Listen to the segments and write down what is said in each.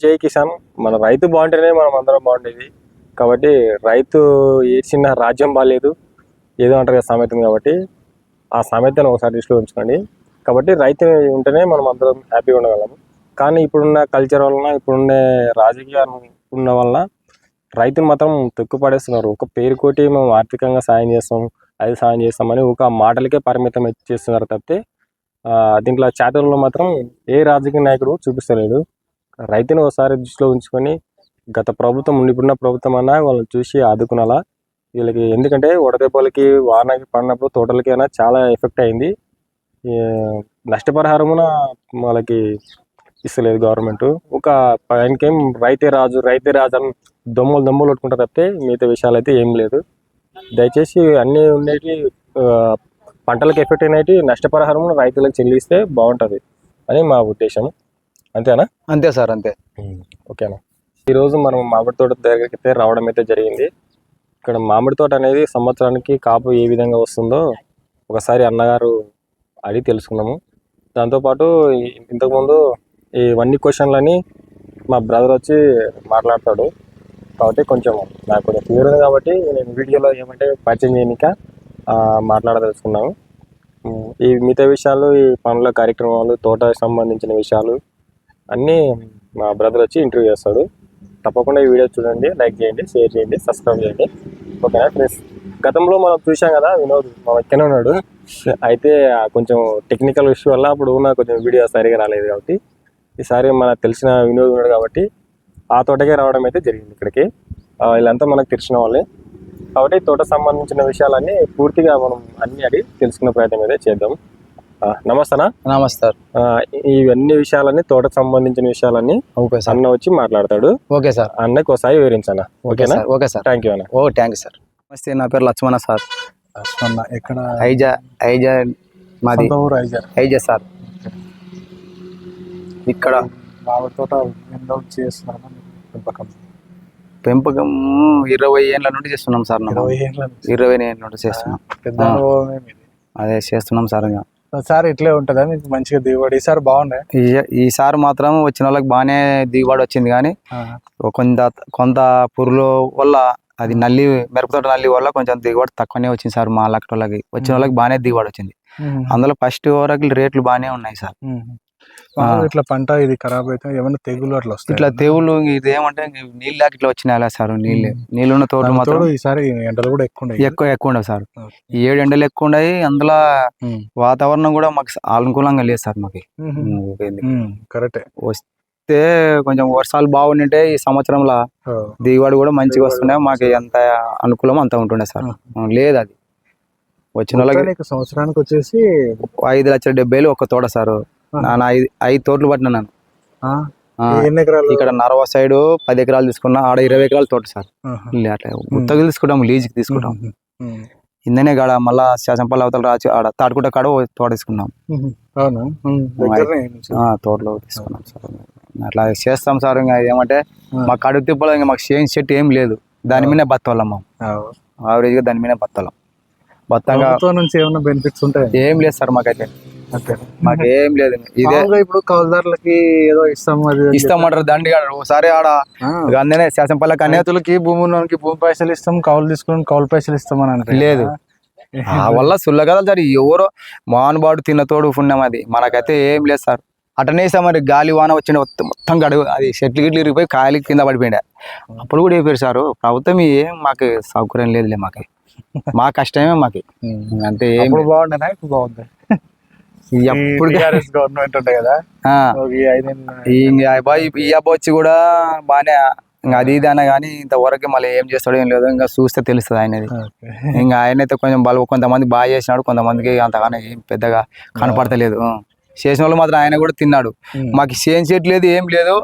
జై కిసాన్. మన రైతు బాగుంటేనే మనం అందరం బాగుండేది. కాబట్టి రైతు ఏ చిన్న రాజ్యం బాగాలేదు ఏదో అంటారు కదా సామెత కాబట్టి ఆ సామెతను ఒకసారి దృష్టిలో ఉంచుకోండి. కాబట్టి రైతు ఉంటేనే మనం అందరం హ్యాపీగా ఉండగలము. కానీ ఇప్పుడున్న కల్చర్ వలన ఇప్పుడున్న రాజకీయాలు ఉన్న వలన రైతును మాత్రం తొక్కుపడేస్తున్నారు. ఒక పేరు కోటి మేము ఆర్థికంగా సాయం చేస్తాం అది సాయం చేస్తామని ఒక మాటలకే పరిమితం చేస్తున్నారు తప్పితే దీంట్లో చేతల్లో మాత్రం ఏ రాజకీయ నాయకుడు చూపిస్తలేదు. రైతుని ఒకసారి దృష్టిలో ఉంచుకొని గత ప్రభుత్వం ఇప్పుడున్న ప్రభుత్వం అన్నా వాళ్ళని చూసి ఆదుకునాలా? వీళ్ళకి ఎందుకంటే వడదెబ్బలకి వానకి పడినప్పుడు తోటలకి అయినా చాలా ఎఫెక్ట్ అయింది. నష్టపరిహారమున వాళ్ళకి ఇస్తలేదు గవర్నమెంట్. ఒక ఆయనకేం రైతే రాజు రైతే రాజు అని దొమ్మలు దొమ్మలు కొట్టుకుంటారు తప్పితే మిగతా విషయాలు అయితే ఏం లేదు. దయచేసి అన్నీ ఉండేవి పంటలకు ఎఫెక్ట్ అయినవి నష్టపరిహారం రైతులకు చెల్లిస్తే బాగుంటుంది అని మా ఉద్దేశం అంతేనా? అంతే సార్ అంతే. ఓకేనా ఈరోజు మనం మామిడి తోట దగ్గరికి రావడం అయితే జరిగింది. ఇక్కడ మామిడి తోట అనేది సంవత్సరానికి కాపు ఏ విధంగా వస్తుందో ఒకసారి అన్నగారు అడిగి తెలుసుకున్నాము. దాంతోపాటు ఇంతకుముందు ఈ వన్ని క్వశ్చన్లని మా బ్రదర్ వచ్చి మాట్లాడతాడు. కాబట్టి కొంచెం నాకు కొంచెం క్లియర్ ఉంది కాబట్టి నేను వీడియోలో ఏమంటే పరిచయం చేయనిక మాట్లాడదలుచుకున్నాను. ఈ మిగతా విషయాలు ఈ పనుల కార్యక్రమాలు తోట సంబంధించిన విషయాలు అన్నీ మా బ్రదర్ వచ్చి ఇంటర్వ్యూ చేస్తాడు. తప్పకుండా ఈ వీడియో చూడండి లైక్ చేయండి షేర్ చేయండి సబ్స్క్రైబ్ చేయండి. ఓకేనా ఫ్రెండ్స్ గతంలో మనం చూసాం కదా వినోద్ మా వెక్కనే ఉన్నాడు. అయితే కొంచెం టెక్నికల్ ఇష్యూ వల్ల అప్పుడు నాకు కొంచెం వీడియో సరిగా రాలేదు కాబట్టి ఈసారి మనకు తెలిసిన వినోద్ ఉన్నాడు కాబట్టి ఆ తోటకే రావడం అయితే జరిగింది ఇక్కడికి. వీళ్ళంతా మనకు తెలిసిన వాళ్ళే. కాబట్టి తోట సంబంధించిన విషయాలన్నీ పూర్తిగా మనం అన్ని అడిగి తెలుసుకునే ప్రయత్నం అయితే చేద్దాం. నమస్తేనా? నమస్తారు ఆ, ఇవన్నీ విషయాలన్నీ తోటకు సంబంధించిన విషయాలన్నీ ఓకే సార్. అన్న వచ్చి మాట్లాడతాడు. Okay sir. అన్నకి ఒకసారి వివరించనా? ఓకే ఓకేనా? Sir okay sir. Thank you అన్న. ఓ థ్యాంక్ యూ సార్. నమస్తే నా పేరు లక్ష్మణ సార్. లక్ష్మణ ఎక్కడ? ఐజా ఐజా మాది. ఐజా సార్. ఇక్కడ. తోట పెంపకం? పెంపకం ఇరవై ఏళ్ళ నుండి చేస్తున్నాం సార్ ఇరవై ఏళ్ళ నుండి చేస్తున్నాం. అదే చేస్తున్నాం సార్ ఇంకా. ఒకసారి ఇట్లే ఉంటుందా? మీకు మంచిగా దిగుబడి? ఈసారి బాగున్నాయి ఈ- ఈసారి మాత్రం వచ్చిన వాళ్ళకి బాగానే దిగుబడి వచ్చింది కానీ కొంత కొంత పురుల వల్ల అది నల్లి మిరపతోట నల్లి వల్ల కొంచెం దిగుబడి తక్కువనే వచ్చింది సార్ మా లక్కటి వాళ్ళకి వచ్చిన వాళ్ళకి బాగానే దిగుబడి వచ్చింది. అందులో ఫస్ట్ వరకు రేట్లు బాగానే ఉన్నాయి సార్. ఇట్లా పంట ఇది ఖరాబ్ అయితే ఏమైనా తెగులు అట్లా వస్తాయి? ఇట్లా తెగులు ఇది ఏమంటే నీళ్ళు లేక ఇట్లా వచ్చినాయి సార్ నీళ్ళు? నీళ్ళు ఉన్న దాని మాత్రం ఈసారి ఎండలు కూడా ఎక్కువ ఎక్కువ ఎక్కువ ఉండవు సార్. ఈ ఏడు ఎండలు ఎక్కువ ఉన్నాయి అందులో. వాతావరణం కూడా మాకు అనుకూలంగా లేదు సార్ మాకు. కరెక్టే. వస్తే కొంచెం వర్షాలు బాగుండింటే ఈ సంవత్సరంలో. దిగుబడి కూడా మంచిగా వస్తుండే మాకు ఎంత అనుకూలం అంత ఉంటుండే సార్. లేదు అది. వచ్చిన వాళ్ళకి సంవత్సరానికి వచ్చేసి ఐదు లక్షల డెబ్బైలు ఒక తోట సార్. నాన్న ఐదు ఐదు తోటలు పట్టిన నేను ఆ, ఆ, ఎన్ని ఎకరాలు? ఇక్కడ నరవ సైడ్ పది ఎకరాలు తీసుకున్నా ఆడ ఇరవై ఎకరాల తోట సార్. అట్లా గుత్తగా తీసుకుంటాం లీజుకి తీసుకుంటాం ఇందనే కాడ మళ్ళా శాసనపల్లి అవతల రాచి ఆడ తాటికుంట కాడ తోట తీసుకున్నాం. తోటలో తీసుకున్నాం సార్. అట్లా చేస్తాం సార్ ఇంకా ఏమంటే. మాకు కడుపు తిప్పలో ఇంకా మాకు చేంజ్ చెట్టు ఏం లేదు. దాని మీదే ఆవ్. ఆవరేజ్గా దాని మీదే బత్తలం బత్తంగా నుంచి ఏమైనా బెనిఫిట్స్ ఉంటాయి? ఏం లేదు సార్ మాకైతే. మాకు లేదు. ఇదే ఇప్పుడు కౌలుదారులకి ఏదో ఇస్తాము అది ఇస్తామంటారు దండి ఒకసారి ఆడ అందునే శాసనపల్లి అనే రైతులకి భూమి పైసలు ఇస్తాం కౌలు తీసుకుని కౌలు పైసలు ఇస్తాం అని లేదు. ఆ వల్ల సుల్ల కదా సార్ ఎవరో మానుబాటు తిన్నతోడు పుణ్యం అది. మనకైతే ఏం లేదు సార్. అటనే ఇస్తాం మరి గాలి వాన వచ్చిన మొత్తం గడువు. అది చెట్లు గిట్లు ఇరిగిపోయి కాయలు కింద పడిపోయిండే. అప్పుడు కూడా చెప్పారు సార్ ప్రభుత్వం ఏం మాకు సౌకర్యం లేదులే మాకు. మా కష్టమే మాకు. అంతే ఏం బాగుండేనా ఇప్పుడు బాగుంది? ఎప్పుడు గవర్నమెంట్ ఉంటాయి కదా. ఈ అబ్బాయి వచ్చి కూడా బాగానే ఇంకా అది ఇది అన్న కానీ ఇంతవరకు మళ్ళీ ఏం చేస్తాడో ఏం లేదో ఇంకా చూస్తే తెలుస్తుంది ఆయనది. ఇంకా ఆయన అయితే కొంచెం బలం కొంతమంది బాగా చేసినాడు కొంతమందికి అంతగానే ఏం పెద్దగా కనపడతలేదు. చేసిన వాళ్ళు మాత్రం ఆయన కూడా తిన్నాడు. మాకు చేంజ్ చేయట్ లేదు. ఏం లేదు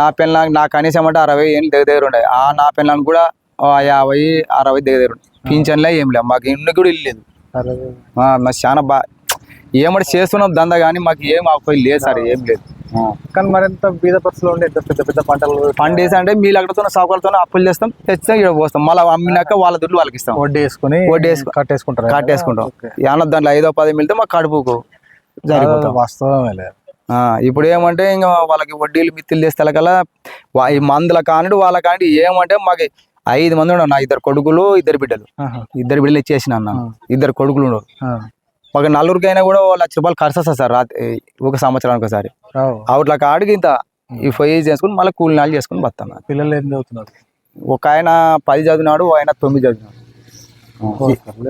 నా పెళ్ళ నా కనీసం అంటే అరవై ఏళ్ళు దగ్గర దగ్గర ఉండే. ఆ నా పెళ్ళానికి కూడా యాభై అరవై దగ్గర దగ్గర ఉండే. పింఛన్లే ఏం లేదు మాకు ఇంటికి కూడా ఇల్లు లేదు. చాలా బాగా ఏమంటే చేస్తున్నాం దందా కానీ మాకు ఏం అపోయి లేదు సార్ ఏం లేదు. కానీ మరింత బీద పరిస్థితులు ఉండే పెద్ద పెద్ద పంటలు ఫండ్ వేసి అంటే మీ లెక్కతో సాకులతో అప్పులు చేస్తాం తెచ్చాం ఇక్కడ పోస్తాం. మళ్ళీ అమ్మినాక వాళ్ళ దుడ్లు వాళ్ళకి ఇస్తాం. వడ్డీ వేసుకుని వడ్డీ వేసుకు- కట్టేసుకుంటారు కట్టేసుకుంటాం. ఓకే. ఏమన్నా దాంట్లో ఐదో పది మిలితే మాకు కడుపుకు వాస్తవమే ఇప్పుడు ఏమంటే ఇంకా వాళ్ళకి వడ్డీలు మిత్తులు తెస్తే కల్లా ఈ మందుల కానిడు వాళ్ళ కానిడు ఏమంటే మాకు ఐదు మంది ఉన్నారు నా ఇద్దరు కొడుకులు ఇద్దరు బిడ్డలు. ఇద్దరు బిడ్డలు ఇచ్చేసిన అన్న. ఇద్దరు కొడుకులు ఉన్నారు ఆ. ఒక నలుగురికైనా కూడా లక్ష రూపాయలు ఖర్చు వస్తుంది సార్ రాత్రి ఒక సంవత్సరానికి ఒకసారి. రావు. అవుట్ల కాడికి ఇంత ఈ ఫైవ్ చేసుకుని మళ్ళీ కూలి నాలు చేసుకుని బతాను పిల్లలు ఏం చదువుతున్నారు? ఒక ఆయన పది చదివినాడు ఆయన తొమ్మిది చదివినాడు.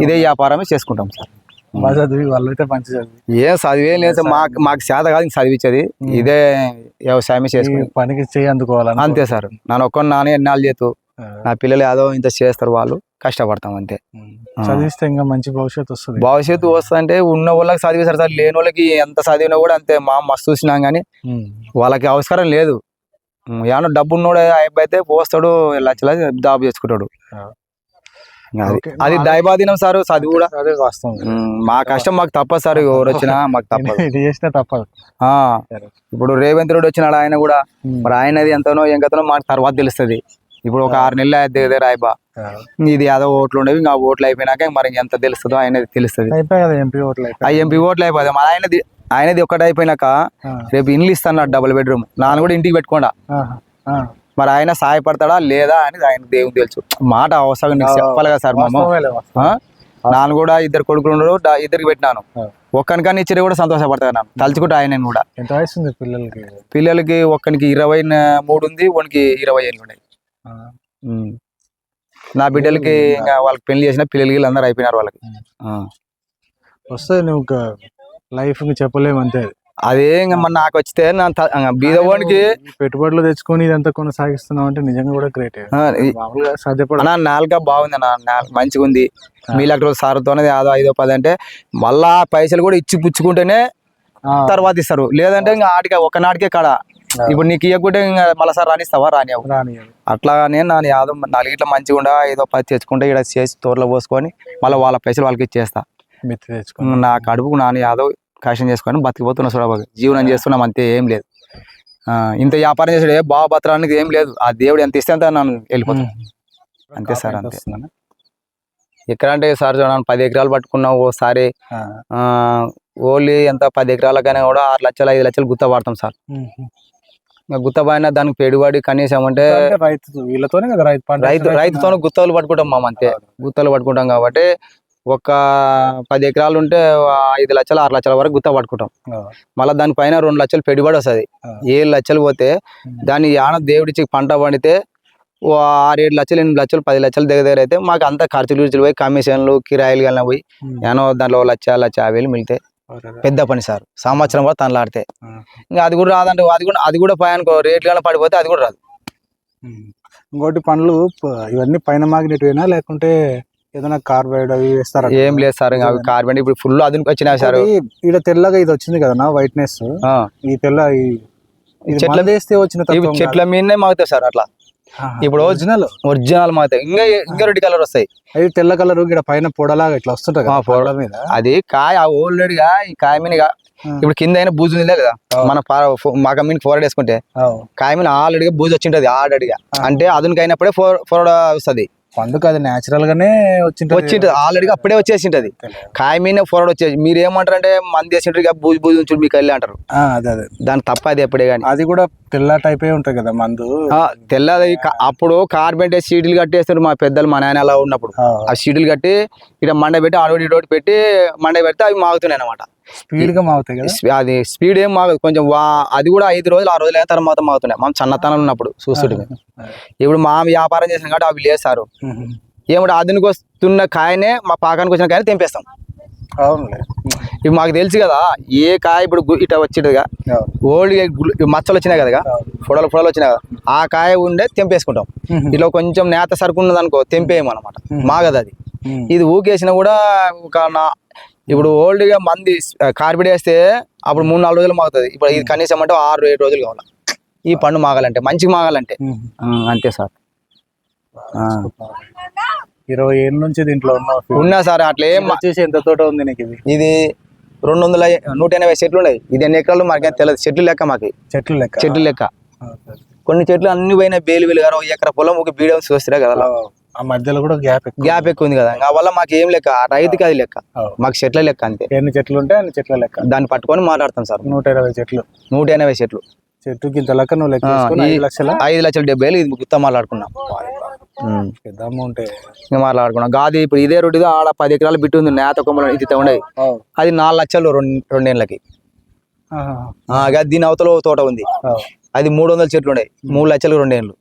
ఇదే వ్యాపారమే చేసుకుంటాం సార్. చదివి వాళ్ళైతే మంచి చదివి. ఏం చదివే లేదు. మాకు మాకు చేత కాదు ఇంక చదివించేది ఇదే వ్యవసాయమే చేసుకుని పనికి చేయి అంతే సార్. నన్ను ఒక్క నాన్న ఎన్నాళ్ళు చేతు. నా పిల్లలు ఏదో ఇంత చేస్తారు వాళ్ళు కష్టపడతాం అంతే. చదివిస్తే ఇంకా మంచి భవిష్యత్తు వస్తుంది. భవిష్యత్తు వస్తుందంటే ఉన్న వాళ్ళకి చదివేశారు సార్ లేని వాళ్ళకి ఎంత చదివినా కూడా అంతే మా మస్తు చూసినాం కానీ. వాళ్ళకి అవసరం లేదు. ఏమన్నా డబ్బు ఉన్నోడు అయిపోతే పోస్తాడు లచ్చల జాబ్ చేసుకుంటాడు. అది దైవాధీనం సార్ చదువు కూడా. మా కష్టం మాకు తప్పదు సార్ ఎవరు వచ్చినా మాకు తప్పదు. తప్పదు. ఆ, ఇప్పుడు రేవంత్ రెడ్డి వచ్చినాడు ఆయన కూడా. మరి ఆయనది ఎంతనో ఎంతనో మాకు తర్వాత తెలుస్తుంది. ఇప్పుడు ఒక ఆరు నెలలు దగ్గర రాయిబా. ఇది ఏదో ఓట్లు ఉండేవి ఇంకా ఓట్లు అయిపోయినాక మరి ఎంత తెలుస్తుందో ఆయనది తెలుస్తుంది. ఎంపీ ఓట్లు ఆ ఎంపీ ఓట్లు అయిపోతాయి మరి ఆయనది ఆయనది ఒక్కటి అయిపోయినాక. రేపు ఇల్లు ఇస్తాను డబుల్ బెడ్రూమ్ నాన్న కూడా ఇంటికి పెట్టుకోండా. మరి ఆయన సహాయపడతాడా లేదా అని ఆయన దేవునికి తెలుసు. మాట అవసరం నీకు చెప్పాలి కదా సార్ వాస్తవం. నాన్న కూడా ఇద్దరు కొడుకులు డా- ఇద్దరికి పెట్టినాను. ఒక్కనికని ఇచ్చి కూడా సంతోషపడతాను నాన్న. తలుచుకుంటా ఆయన కూడా. ఎంత వయసు ఉంది పిల్లలకి? పిల్లలకి ఒక్కనికి ఇరవై మూడు ఉంది వానికి ఇరవై ఏళ్ళు ఉన్నాయి. నా బిడ్డలకి ఇంకా వాళ్ళకి పెళ్ళి చేసిన పిల్లలకి అందరూ అయిపోయినారు వాళ్ళకి. వస్తే నువ్వు లైఫ్ చెప్పలేము అంతే. అది. ఇంకా మన నాకు వచ్చితే నా ఈ పెట్టుబడులు తెచ్చుకొని ఇదంతా కొనసాగిస్తున్నావు అంటే నిజంగా కూడా గ్రేట్ సాధ్యపడ నాలుక బాగుంది అన్న మంచిగా ఉంది. మీ లక్ష రోజు సార్తోనే ఆదో ఐదో పది అంటే మళ్ళా పైసలు కూడా ఇచ్చి పుచ్చుకుంటేనే తర్వాత ఇస్తారు. లేదంటే ఇంకా ఆటికి ఒక నాటికే కాడ? ఇప్పుడు నీకు ఇవ్వకుంటే ఇంకా మళ్ళీ సార్ రానిస్తావా? రానివ్వవు రాని అట్లానే నా యాదవ్ నాలుగిట్ల మంచిగా ఉండా ఏదో పది తెచ్చుకుంటే ఇక్కడ చేసి తోటలో పోసుకొని మళ్ళీ వాళ్ళ పైసలు వాళ్ళకి ఇచ్చేస్తా. నా కడుపుకు నాన్న యాదవ్ కాషన్ చేసుకొని బతికిపోతున్నా చూడబాగా జీవనం చేస్తున్నాం అంతే ఏం లేదు. ఇంత వ్యాపారం చేసాడు ఏ బావ బతరానికి ఏం లేదు. ఆ దేవుడు ఎంత ఇస్తే అంత నన్ను వెళ్ళిపోతాను అంతే సార్ అంతే. ఎకరా అంటే సార్ చూడండి పది ఎకరాలు పట్టుకున్నాం ఓసారి. ఓన్లీ ఎంత పది ఎకరాలకైనా కూడా ఆరు లక్షలు ఐదు లక్షలు గుత్త పడతాం సార్. ఇంకా గుత్త పడినా దానికి పెట్టుబడి కనీసం అంటే రైతు వీళ్ళతోనే కదా రైతు రైతు రైతుతో గుత్తలు పట్టుకుంటాం మామ అంతే. గుత్తలు పట్టుకుంటాం కాబట్టి ఒక పది ఎకరాలు ఉంటే ఐదు లక్షలు ఆరు లక్షల వరకు గుత్త పట్టుకుంటాం. మళ్ళీ దానిపైన రెండు లక్షలు పెట్టుబడి వస్తుంది. ఏడు లక్షలు పోతే దాన్ని యాన దేవుడిచ్చి పంట పండితే ఓ ఆరు ఏడు లక్షలు ఎనిమిది లక్షలు పది లక్షలు దగ్గర దగ్గర అయితే మాకు అంత ఖర్చులు గిర్చులు పోయి కమిషన్లు కిరాయిలు కానీ పోయి ఏమో దాంట్లో లక్ష లక్ష యాభై వేలు మిగిలితే పెద్ద పని సార్. సంవత్సరం కూడా తనలాడితే. ఇంకా అది కూడా రాదంటే అది కూడా అది కూడా పైన రేట్లు కానీ పడిపోతే అది కూడా రాదు. ఇంకోటి పండ్లు ఇవన్నీ పైన మాగినట్టువేనా? లేకుంటే ఏదైనా కార్బైడ్ అవి వేస్తారా? ఏం లేదు సార్ అవి కార్బన్ ఇప్పుడు ఫుల్ అదునికి వచ్చినాయి సార్. ఇక్కడ తెల్లగా ఇది వచ్చింది కదా వైట్నెస్. ఈ తెల్ల ఈ చెట్ల- వేస్తే వచ్చిన చెట్ల మీదనే మాగుతాయి సార్ అట్లా. ఇప్పుడు ఒరిజినల్ ఒరిజినల్ మాగుతాయి ఇంకా ఇంకా రెడ్ కలర్ వస్తాయి. అది తెల్ల కలర్ ఇక్కడ పైన పొడలాగా ఇట్లా కదా పొడ. మీద? అది కాయ ఓల్రెడీ గా ఈ కాయ మీద. ఇప్పుడు కింద అయినా బూజు ఉందిలే కదా. మన మాక మీద ఫోర్డ్ వేసుకుంటే. కాయ మీద ఆల్రెడీగా బూజు వచ్చింటది ఆల్రెడీగా. అంటే అదునికి అయినప్పుడే ఫోర్ ఫోర్డ్ వస్తుంది. పండుగ అది నేచురల్ గానే వచ్చింటది. వచ్చింటది. ఆల్రెడీగా అప్పుడే వచ్చేసింటది. కాయ మీద ఫోర్డ్ వచ్చేసి మీరు ఏమంటారు అంటే మంది వేసింటారు బూజు బూజు ఉంచుడు మీకు వెళ్ళి అంటారు. అదే అదే. దాని తప్ప అది ఎప్పుడే కానీ. అది కూడా తెల్ల టైప్ ఉంటది కదా మందు. తెల్లది అప్పుడు కార్బెంట్ సీట్లు కట్టేస్తారు మా పెద్దలు మా నాయన అలా ఉన్నప్పుడు. ఆ, సీట్లు కట్టి ఇక్కడ మండ పెట్టి ఆడోటి ఇడోటి పెట్టి మండ పెడితే అవి మాగుతున్నాయి అనమాట స్పీడ్గా మావుతాయి కదా? అది స్పీడ్ ఏం మాగదు. కొంచెం వా అది కూడా ఐదు రోజులు ఆరు రోజులు అయిన తర్వాత మాగుతున్నాయి. మనం చిన్నతనం ఉన్నప్పుడు చూస్తుంటే. ఇప్పుడు మా వ్యాపారం చేసిన కాబట్టి అవి లేసారు. ఏమంటే అదునికి వస్తున్న కాయనే మా పాకానికి వచ్చిన కాయని తెంపేస్తాం. ఇవి మాకు తెలుసు కదా ఏ కాయ ఇప్పుడు గు- ఇట్లా వచ్చిందిగా. అవును. ఓల్డ్ మచ్చలు వచ్చినాయి కదా ఫోటోలు ఫోటోలు వచ్చినాయి కదా. ఆ కాయ ఉండే తెంపేసుకుంటాం. ఇట్లా కొంచెం నేత సరుకు ఉన్నది అనుకో తెంపేయమన్నమాట మాగదు అది. ఇది ఊకేసినా కూడా ఒక నా ఇప్పుడు ఓల్డ్గా మంది కార్బిడ్ వేస్తే అప్పుడు మూడు నాలుగు రోజులు మాగుతుంది. ఇప్పుడు ఇది కనీసం అంటే ఆరు ఏడు రోజులు కావాలి? ఈ పండు మాగాలంటే మంచిగా మాగాలంటే. అంతే సార్. ఆ. ఇరవై ఏళ్ళ నుంచి దీంట్లో ఉన్నా సార్ అట్లా వచ్చేసి ఎంత తోట ఉంది నీకు ఇది? ఇది రెండు వందల నూట ఎనభై చెట్లు ఉన్నాయి. ఇది ఎన్ని ఎకరాలు మాకేం తెలియదు చెట్లు లెక్క మాకు. చెట్లు లెక్క. చెట్లు లెక్క. కొన్ని చెట్లు అన్ని పోయిన బేలు వేలు గారు ఎకరా పొలం ఒక బీడియం చూస్తారా కదా. ఆ, మధ్యలో కూడా గ్యాప్ ఎక్కువ గ్యాప్ ఎక్కువ ఉంది కదా. వల్ల మాకు ఏం లెక్క? రైతుకి అది లెక్క. మాకు చెట్ల లెక్క అంతే. ఎన్ని చెట్లు ఉంటే అన్ని చెట్ల లెక్క. దాన్ని పట్టుకొని మాట్లాడతాం సార్. నూట ఇరవై చెట్లు. నూట ఎనభై చెట్లు. చెట్టుకి ఇంత లెక్క నువ్వు లెక్క ఐదు లక్షల? ఐదు లక్షల డెబ్బై వేలు ఇది గుత్త మాట్లాడుకున్నాం. పెద్ద అమౌంట్ ఇంకా మాట్లాడుకున్నాం. గాది ఇప్పుడు ఇదే రోడ్డు ఆడ పది ఎకరాలు బిట్టు ఉంది. నేత కొమ్మలు ఇది ఉండేది. అది నాలుగు లక్షలు రెండు రెండేళ్ళకి దీని అవతల తోట ఉంది. అది మూడు వందల చెట్లు ఉన్నాయి మూడు లక్షలు రెండేళ్ళు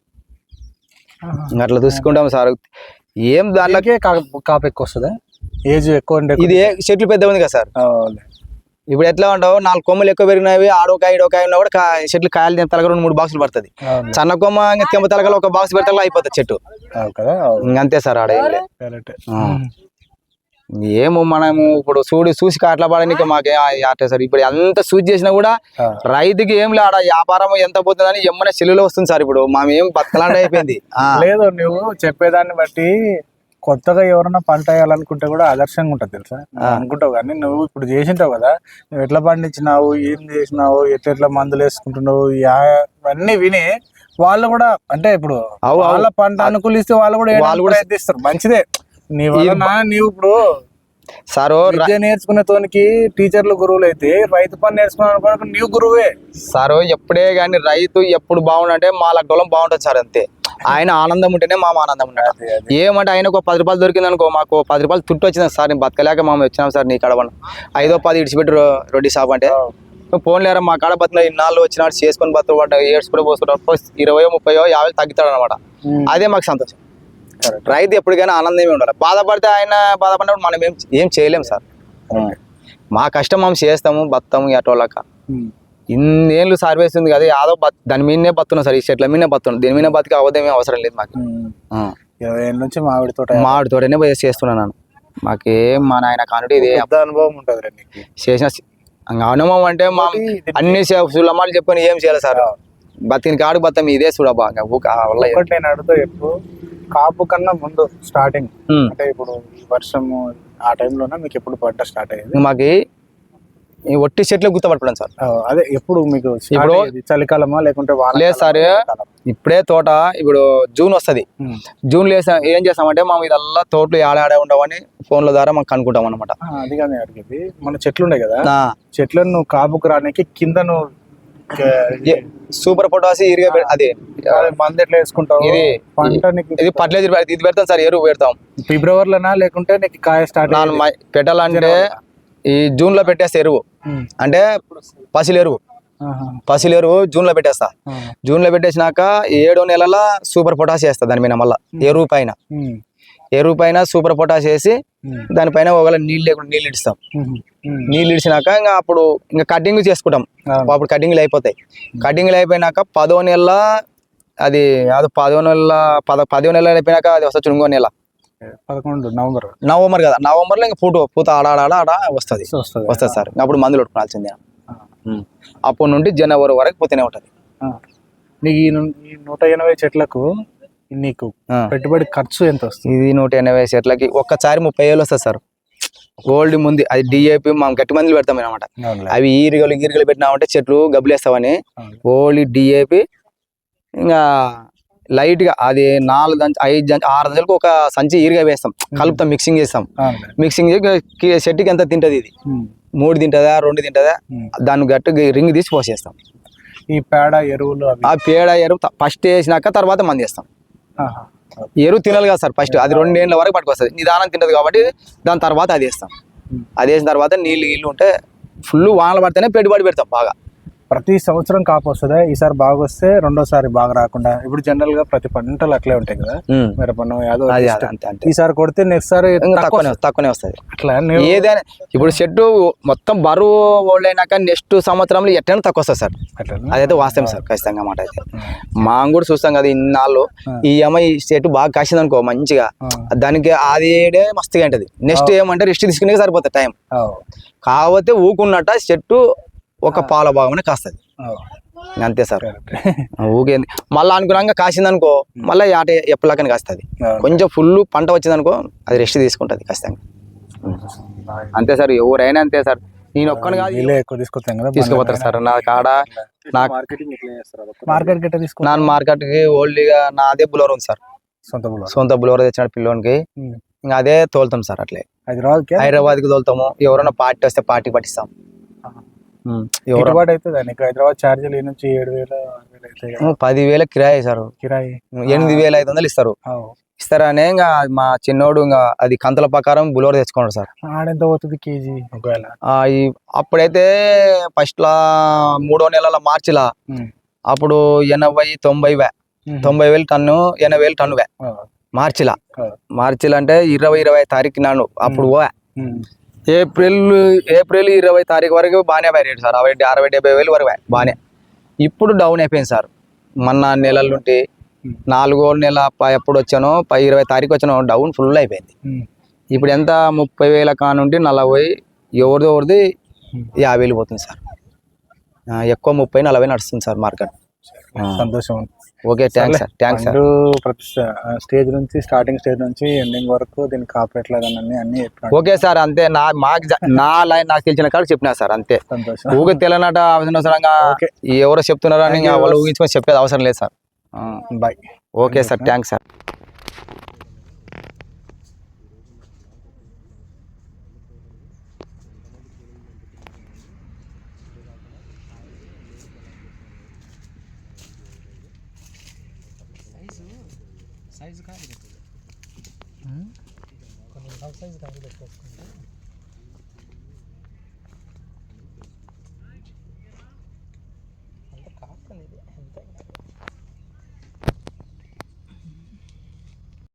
అట్లా చూసుకుంటాం సార్. ఏం దాంట్లో అలాగే కాపు ఎక్కువ వస్తుందా ఏజ్ ఎక్కువ ఇది చెట్లు పెద్ద ఉంది కదా సార్? ఇప్పుడు ఎట్లా ఉంటావు? నాలుగు కొమ్మలు ఎక్కువ పెరిగినవి ఆడోకాయ ఈడోకాయ ఉన్నా కూడా చెట్లు కాయలు తింటాక రెండు మూడు బాక్సులు పడుతుంది. సన్న కొమ్మ ఇంకా తెంప తలకల ఒక బాక్స్ పెడతా అయిపోతుంది చెట్టు. అవు కదా ఇంక అంతే సార్ ఆడ. ఏమో మనము ఇప్పుడు చూడు చూసి కాట్ల పడడానికి మాకే ఆటే సార్. ఇప్పుడు ఎంత సూచి చేసినా కూడా రైతుకి ఏం లే ఆడ వ్యాపారం ఎంత పోతుందని ఎమ్మనే సెల్లులో వస్తుంది సార్ ఇప్పుడు. మేము బతకలాంటి అయిపోయింది. లేదు నువ్వు చెప్పేదాన్ని బట్టి కొత్తగా ఎవరైనా పంట వేయాలనుకుంటే కూడా ఆదర్శంగా ఉంటుంది తెలుసా? అనుకుంటావు కానీ నువ్వు ఇప్పుడు చేసింటావు కదా నువ్వు ఎట్లా పండించినావు ఏం చేసినావు ఎట్లా ఎట్లా మందులు వేసుకుంటున్నావు ఇవన్నీ విని వాళ్ళు కూడా అంటే ఇప్పుడు. వాళ్ళ పంట అనుకూలిస్తే వాళ్ళు కూడా వాళ్ళు వాళ్ళు కూడా- ప్రయత్నిస్తారు. మంచిదే. నీ వలన నీవు ఇప్పుడు సారు విద్య నేర్చుకునే తోనికి టీచర్లు గురువులు అయితే రైతు పని నేర్చుకున్నాను నీవు గురువే. సారు ఎప్పుడే కానీ రైతు ఎప్పుడు బాగుండంటే మా లగ్గోళం బాగుంటుంది సార్ అంతే. ఆయన ఆనందం ఉంటేనే మా ఆనందం ఉంటాడు ఏమంటే ఆయన ఒక పది రూపాయలు దొరికింది అనుకో మాకు పది రూపాయలు తుట్టు వచ్చింది సార్ నేను బతకలేక మా వచ్చినాం సార్ నీ కడవన ఐదో పది ఇడిచిపెట్టి రొడ్డి షాప్ అంటే. ఫోన్ లేరా మా కాడ బతులు ఇన్నాళ్ళు వచ్చినాడు చేసుకొని బతులు పడ్డా ఏడ్చుకుంటూ పోసుకుంటారు ఇరవయో ముప్పయో యాభై తగ్గుతాడు అనమాట అదే మాకు సంతోషం. రైతు ఎప్పటికైనా ఆనందమే ఉండాలి. బాధపడితే ఆయన బాధపడినప్పుడు మనం ఏం ఏం చేయలేం సార్. మా కష్టం మనం చేస్తాము బతాము ఎటోళ్ళక ఇన్నేళ్ళు సర్వీస్ ఉంది కదా యాదో దాని మీదనే బతున్నాం సార్ ఈ చెట్ల మీదనే బతున్నాం దీని మీద బతికి అవదేమీ అవసరం లేదు మాకు. ఆ. ఇరవై ఏళ్ళ నుంచి మామిడి తోట మామిడి తోటనే పోయి చేస్తున్నాను నేను. మాకేం మా నాయన కానుడు ఇది అనుభవం ఉంటుంది చేసిన అనుభవం అంటే మా అన్ని సులమాలు చెప్పని ఏం చేయాలి సార్? బతిని కాడు బతం ఇదే చూడబా నేను అడుగుతా ఎప్పుడు కాపు కన్నా ముందు స్టార్టింగ్ ఉమ్. అంటే ఇప్పుడు ఈ వర్షము ఆ టైంలోనే మీకు ఎప్పుడు పడ్డ స్టార్ట్ అయ్యేది? మాకి ఈ ఒట్టి చెట్లు గుర్తుపట్టుకోవడం సార్. అదే ఎప్పుడు మీకు ఇప్పుడు-? చలికాలమా లేకుంటే లేదు సార్ ఇప్పుడే తోట ఇప్పుడు జూన్ వస్తది. జూన్లో వేసా- ఏం చేస్తామంటే మా ఇదల్లా తోటలు ఆడాడే ఉండవని ఫోన్ల ద్వారా మాకు కనుక్కుంటాం అనమాట అది కానీ అడిగేది. మన చెట్లు ఉన్నాయి కదా చెట్లను కాపుకు రానికి కింద సూపర్ పొటాసి ఇరిగా అది. మందు ఎట్లా వేసుకుంటావు. ఇది ఇది పట్లేదు ఇది పెడతాం సార్ ఎరువు పెడతాం. ఫిబ్రవరిలోనా లేకుంటే నీకు కాయ స్టార్ట్ పెట్టాలంటే ఈ జూన్లో పెట్టేస్తే ఎరువు. అంటే పసిలు ఎరువు. పసిలు ఎరువు జూన్లో పెట్టేస్తా. జూన్లో పెట్టేసినాక ఏడో నెలల సూపర్ పొటాష్ వేస్తా దాని మీద మళ్ళా. ఎరువు పైన. ఎరువు పైన సూపర్ పొటాష్ వేసి దానిపైన ఒకవేళ నీళ్ళు లేకుండా నీళ్ళు ఇస్తాం. నీళ్ళు ఇడిచినాక ఇంకా అప్పుడు ఇంకా కటింగ్ చేసుకుంటాం. అప్పుడు కటింగ్లు అయిపోతాయి. కటింగ్లు అయిపోయినాక పదో నెల అది అది పదో నెల పద పదో నెల అయిపోయినాక అది వస్తుంది ఇంకో నెల. పదకొండు నవంబర్. నవంబర్ కదా. నవంబర్లో ఇంకా పూట పూత ఆడ ఆడ ఆడ వస్తుంది. వస్తుంది సార్. అప్పుడు మందులు కొట్టుకోవాల్సిందే. అప్పటి నుండి జనవరి వరకు పోతూనే ఉంటుంది. నీకు ఈ నూట ఎనభై చెట్లకు నీకు. పెట్టుబడి ఖర్చు ఎంత వస్తుంది? ఇది నూట ఎనభై చెట్లకి ఒక్కసారి ముప్పై వేలు వస్తుంది సార్. ఓల్డ్ ముందు అది డిఏపి మనం గట్టి మందులు పెడతాం అనమాట అవి ఈరిగలు ఈరిగలు పెట్టినామంటే చెట్లు గబ్బులేస్తామని ఓన్లీ డిఏపి ఇంకా లైట్గా అది నాలుగు దంచ ఐదు దంచ ఆరు దంచలకు ఒక సంచి ఈరిగా వేస్తాం. కలుపుతాం మిక్సింగ్ చేస్తాం. మిక్సింగ్ చేసి చెట్టుకి ఎంత తింటది ఇది? మూడు తింటదా రెండు తింటదా? దాన్ని గట్టి రింగ్ తీసి పోసేస్తాం. ఈ పేడ ఎరువులు ఆ పేడ ఎరువు ఫస్ట్ వేసినాక తర్వాత మంది వేస్తాం. ఎరువు తినాలి కదా సార్ ఫస్ట్ అది రెండేళ్ళ వరకు పట్టుకొస్తుంది. నిదానం తింటది కాబట్టి దాని తర్వాత అది వేస్తాం. అది వేసిన తర్వాత నీళ్ళు గీళ్ళు ఉంటే ఫుల్ వానలు పడితేనే పెట్టుబడి పెడతాం బాగా. ప్రతి సంవత్సరం కాపు వస్తుందా? ఈసారి బాగా వస్తే రెండోసారి బాగా రాకుండా. ఇప్పుడు జనరల్గా ప్రతి పంటలు అట్లే ఉంటాయి కదా? మిరపను యాదో ఈసారి కొడితే నెక్స్ట్ సారి తక్కువనే తక్కువనే వస్తుంది. అట్లా ఏదైనా ఇప్పుడు చెట్టు మొత్తం బరువు అయినాక నెక్స్ట్ సంవత్సరంలో ఎట్టైనా తక్కువ వస్తుంది సార్? అదైతే వాస్తవం సార్ ఖచ్చితంగా మాట అయితే. మనం కూడా చూస్తాం కదా ఇన్నాళ్ళు. ఈ అమ్మాయి చెట్టు బాగా కాసింది అనుకో మంచిగా. దానికి అది ఏడే మస్తుగా ఉంటుంది. నెక్స్ట్ ఏమంటే రెస్ట్ తీసుకునే సరిపోతుంది టైం. కాకపోతే ఊకున్నట్ట చెట్టు ఒక పాల భాగమనే కాస్తుంది. అంతే సార్. ఊకేంది మళ్ళీ అనుకున్నాక కాసింది అనుకో మళ్ళీ ఆట ఎప్పలాకని కాస్తుంది. కొంచెం ఫుల్ పంట వచ్చింది అనుకో అది రెస్ట్ తీసుకుంటుంది ఖచ్చితంగా అంతే సార్ ఎవరైనా అంతే సార్. నేను ఒక్కను కాదు వీళ్ళే ఎక్కువ తీసుకొస్తాం కదా తీసుకుపోతారు సార్. నా కాడ. నాకు మార్కెట్ గిట్ట తీసుకుంటాం. నా మార్కెట్కి ఓల్డ్గా నాదే బులర్ ఉంది సార్. సొంత బుల్ సొంత బులోర తెచ్చిన పిల్లోనికి. ఇంకా అదే తోలుతాం సార్ అట్లే. హైదరాబాద్కి హైదరాబాద్కి తోలుతాము. ఎవరైనా పార్టీ వస్తే పార్టీ పట్టిస్తాం. గిట్టుబాటు అవుతుంది నీకు హైదరాబాద్ ఛార్జీలు ఈ నుంచి ఏడు వేలు పదివేల కిరాయి సార్ కిరాయి. ఎనిమిది వేల ఐదు వందలు ఇస్తారు. ఆవు. ఇస్తారనే ఇంకా మా చిన్నోడు ఇంకా అది కంతుల ప్రకారం బులోర తెచ్చుకున్నాడు సార్. ఆడెంత పోతుంది కేజీ? ఒకవేళ. అప్పుడైతే ఫస్ట్లా మూడో నెలల మార్చిలా. అప్పుడు ఎనభై తొంభై వే. తొంభై వేలు టన్ను ఎనభై వేలు టన్ను వే. ఆ. మార్చిలా. మార్చిలో అంటే ఇరవై ఇరవై తారీఖు నాడు అప్పుడు పోవా. ఏప్రిల్ ఏప్రిల్ ఇరవై తారీఖు వరకు బాగానే పోయి రేటు సార్ అరవై అరవై డెబ్బై వేలు వరకు బాగానే. ఇప్పుడు డౌన్ అయిపోయింది సార్. మొన్న నెలల నుండి. నాలుగో నెల ఎప్పుడు వచ్చానో పై ఇరవై తారీఖు వచ్చానో డౌన్ ఫుల్ అయిపోయింది. ఇప్పుడు ఎంత? ముప్పై వేల కానుండి నలభై ఎవరిది ఎవరిది. యాభై వేలు పోతుంది సార్. ఎక్కువ ముప్పై నలభై నడుస్తుంది సార్ మార్కెట్. సంతోషం okay thanks sir thanks sir ప్రతి స్టేజ్ నుంచి స్టార్టింగ్ స్టేజ్ నుంచి ఎండింగ్ వరకు దీనికి కాపరేట్ లేదని అన్ని చెప్పినాడు. ఓకే సార్ అంతే. నా మాకు నా లైన్ నాకు తెలిసిన కాడ చెప్పినా సార్ అంతే. సంతోషం. ఊరికి తెలియనట అవసరంగా. ఎవరో చెప్తున్నారని వాళ్ళు ఊహించుకొని చెప్పేది అవసరం లేదు sir bye okay sir thanks sir